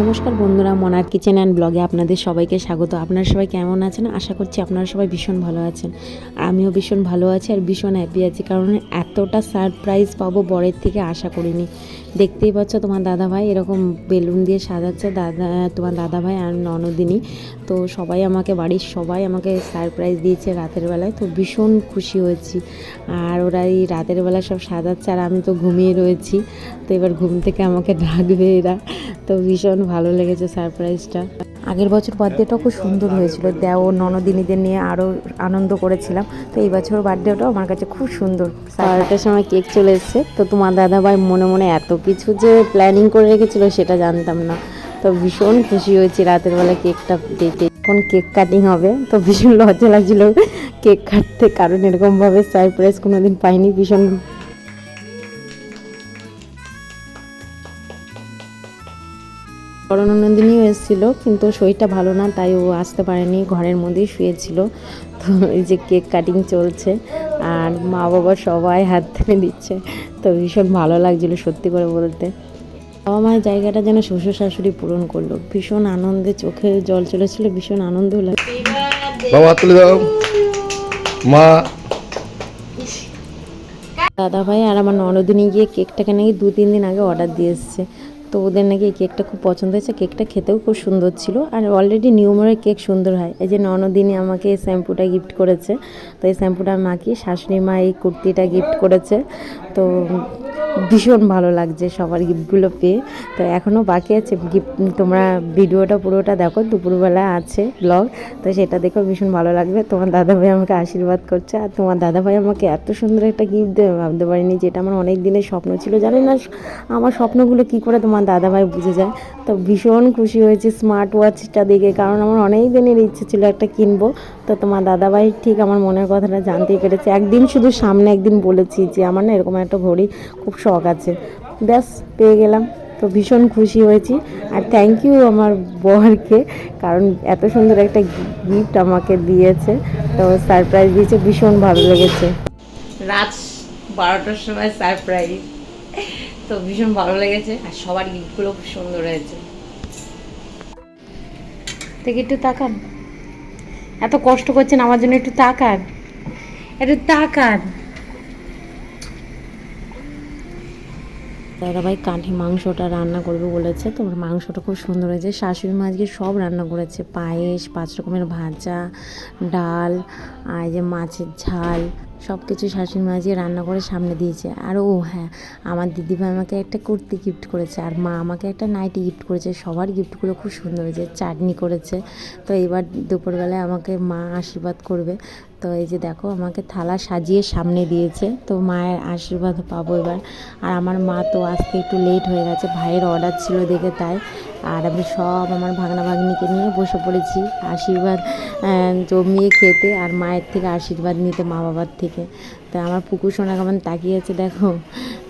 নমস্কার বন্ধুরা মনার kitchen and ব্লগে আপনাদের সবাইকে স্বাগত। আপনারা সবাই কেমন আছেন? আশা করছি আপনারা সবাই ভীষণ ভালো আছেন। আমিও ভীষণ ভালো আছি আর ভীষণ হ্যাপি আছি কারণ এতটা সারপ্রাইজ পাবো বরের থেকে আশা করিনি। দেখতেই পাচ্ছ তোমার দাদা ভাই এরকম বেলুন দিয়ে সাজাচ্ছে। দাদা, তোমার দাদা ভাই আর ননদিনী। তো সবাই আমাকে, বাড়ির সবাই আমাকে সারপ্রাইজ দিয়েছে রাতের বেলায়। তো ভীষণ খুশি হয়েছি। আর ওরা এই রাতের বেলা সব সাজাচ্ছে আর আমি তো ঘুমিয়ে রয়েছি। তো এবার ঘুম থেকে আমাকে ডাকবে এরা। তো ভীষণ ভালো লেগেছে সারপ্রাইজটা আগের বছর বার্থডেটাও খুব সুন্দর হয়েছিল। দেও, ননদিনীদের নিয়ে আরও আনন্দ করেছিলাম। তো এই বছর বার্থডেটাও আমার কাছে খুব সুন্দর। বারোটার সময় কেক চলে এসছে। তো তোমার দাদাভাই মনে মনে এত কিছু যে প্ল্যানিং করে রেখেছিল সেটা জানতাম না। তো ভীষণ খুশি হয়েছি রাতের বেলা কেকটা দেখে এখন কেক কাটিং হবে, তো ভীষণ লজ্জা লাগছিল কেক কাটতে, কারণ এরকমভাবে সারপ্রাইজ কোনোদিন পাইনি ভীষণ। করণনন্দিনীও এসেছিল, কিন্তু শরীরটা ভালো না, তাই ও আসতে পারেনি, ঘরের মধ্যেই শুয়েছিল। তো এই যে কেক কাটিং চলছে আর মা বাবা সবাই হাত ধরে দিচ্ছে তো ভীষণ ভালো লাগছিল সত্যি করে বলতে। বাবা মায়ের জায়গাটা যেন শ্বশুর শাশুড়ি পূরণ করল। ভীষণ আনন্দে চোখে জল চলেছিল ভীষণ আনন্দ লাগে বাবা তুলে দাও। মা। দাদা ভাই আর আমার ননদিনী গিয়ে কেকটাকে নাকি দু তিন দিন আগে অর্ডার দিয়ে এসছে। তো ওদের নাকি এই কেকটা খুব পছন্দ হয়েছে। কেকটা খেতেও খুব সুন্দর ছিল। আর অলরেডি নিউমোরের কেক সুন্দর হয়। এই যে ননদিনী আমাকে এই শ্যাম্পুটা গিফট করেছে। তো এই শ্যাম্পুটা মাকে শাশুড়ি মা এই কুর্তিটা গিফট করেছে। তো ভীষণ ভালো লাগছে সবার গিফটগুলো পেয়ে। তো এখনও বাকি আছে। গিফট, তোমরা ভিডিওটা পুরোটা দেখো, দুপুরবেলা আছে ব্লগ তো সেটা দেখো ভীষণ ভালো লাগবে। তোমার দাদাভাই আমাকে আশীর্বাদ করছে। আর তোমার দাদাভাই আমাকে এত সুন্দর একটা গিফট দেবে ভাবতে পারিনি যেটা আমার অনেক দিনের স্বপ্ন ছিল। জানি না আমার স্বপ্নগুলো কি করে তোমার দাদাভাই বুঝে যায়। তো ভীষণ খুশি হয়েছি স্মার্ট ওয়াচটা দেখে, কারণ আমার অনেক দিনের ইচ্ছে ছিল একটা কিনবো। তো তোমার দাদাভাই ঠিক আমার মনের কথাটা জানতেই পেরেছে। একদিন শুধু সামনে একদিন বলেছি যে আমার না এরকম একটা ঘড়ি খুব শখ আছে। ব্যাস, পেয়ে গেলাম। তো ভীষণ খুশি হয়েছি। আর থ্যাংক ইউ আমার বরকে, কারণ এত সুন্দর একটা গিফট আমাকে দিয়েছে। তো সারপ্রাইজ দিয়েছে, ভীষণ ভালো লেগেছে। রাত বারোটার সময় সারপ্রাইজ তো ভীষণ ভালো লেগেছে, আর সবার গিফটগুলো খুব সুন্দর হয়েছে। দেখি একটু তাকান। এত কষ্ট করছেন, আমার জন্য একটু তাকান। একটু তাকান। দাদাভাই কাঠি মাংসটা রান্না করবে বলেছে তোমার মাংসটা খুব সুন্দর হয়েছে। শাশুড়ি মা আজকে সব রান্না করেছে, পায়েস, পাঁচ রকমের ভাজা, ডাল, আর যে মাছের ঝাল। সব কিছু শাশুড়ি মা যে রান্না করে সামনে দিয়েছে। আর ও হ্যাঁ আমার দিদিভাই আমাকে একটা কুর্তি গিফট করেছে, আর মা আমাকে একটা নাইটি গিফট করেছে। সবার গিফটগুলো খুব সুন্দর হয়েছে, চাটনি করেছে। তো এবার দুপুরবেলায় আমাকে মা আশীর্বাদ করবে। তো এই যে দেখো, আমাকে থালা সাজিয়ে সামনে দিয়েছে। তো মায়ের আশীর্বাদ পাবো এবার। আর আমার মা তো আজকে একটু লেট হয়ে গেছে, ভাইয়ের অর্ডার ছিল দেখে তাই। আর আমি সব আমার ভাগনা ভাগ্নিকে নিয়ে বসে পড়েছি, আশীর্বাদ জমিয়ে খেতে আর মায়ের থেকে আশীর্বাদ নিতে মা বাবার থেকে। তো আমার পুকুর সোনা কেমন তাকিয়েছে দেখো।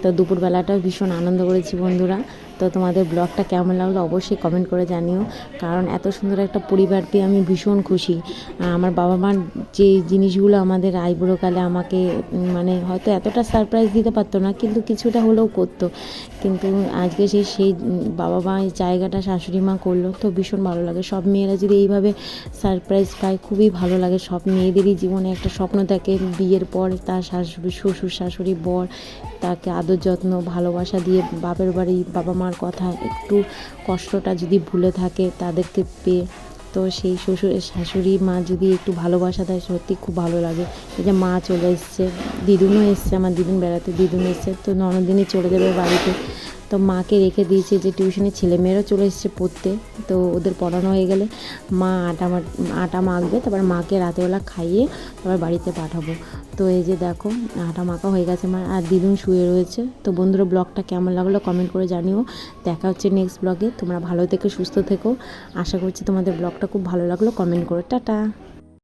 তো দুপুরবেলাটাও ভীষণ আনন্দ করেছি বন্ধুরা। তো তোমাদের ব্লগটা কেমন লাগল অবশ্যই কমেন্ট করে জানিও। কারণ এত সুন্দর একটা পরিবার পেয়ে আমি ভীষণ খুশি। আমার বাবা মার যে জিনিসগুলো আমাদের আইবুড়োকালে আমাকে মানে হয়তো এতটা সারপ্রাইজ দিতে পারতো না, কিন্তু কিছুটা হলেও করতো। কিন্তু আজকে সেই সেই বাবা মা জায়গাটা শাশুড়ি মা করল তো ভীষণ ভালো লাগে। সব মেয়েরা যদি এইভাবে সারপ্রাইজ পায়, খুবই ভালো লাগে। সব মেয়েদেরই জীবনে একটা স্বপ্ন থাকে বিয়ের পর তার শাশুড়ি, শ্বশুর শাশুড়ি, বর, তাকে আদর যত্ন, ভালোবাসা দিয়ে বাপের বাড়ি বাবা মার কথা, একটু কষ্টটা যদি ভুলে থাকে তাদেরকে পেয়ে। তো সেই শ্বশুরের শাশুড়ি মা যদি একটু ভালোবাসা দেয় সত্যি খুব ভালো লাগে। যে মা চলে এসছে, দিদুনও এসছে, আমার দিদুন বেড়াতে, দিদুন এসছে, তো ননদিনই চলে যাবে বাড়িতে। তো মাকে রেখে দিয়েছে যে টিউশনে ছেলেমেয়েরাও চলে এসছে পড়তে। তো ওদের পড়ানো হয়ে গেলে মা আটা আটা মাখবে, তারপর মাকে রাতেবেলা খাইয়ে তারপর বাড়িতে পাঠাবো। তো এই যে দেখো, আটা মাখা হয়ে গেছে মা আর দিদুন শুয়ে রয়েছে। তো বন্ধুরা, ব্লগটা কেমন লাগল কমেন্ট করে জানিও। দেখা হচ্ছে নেক্সট ব্লগে তোমরা ভালো থেকো, সুস্থ থেকো। আশা করছি তোমাদের ব্লগটা খুব ভালো লাগল। কমেন্ট করো। টাটা!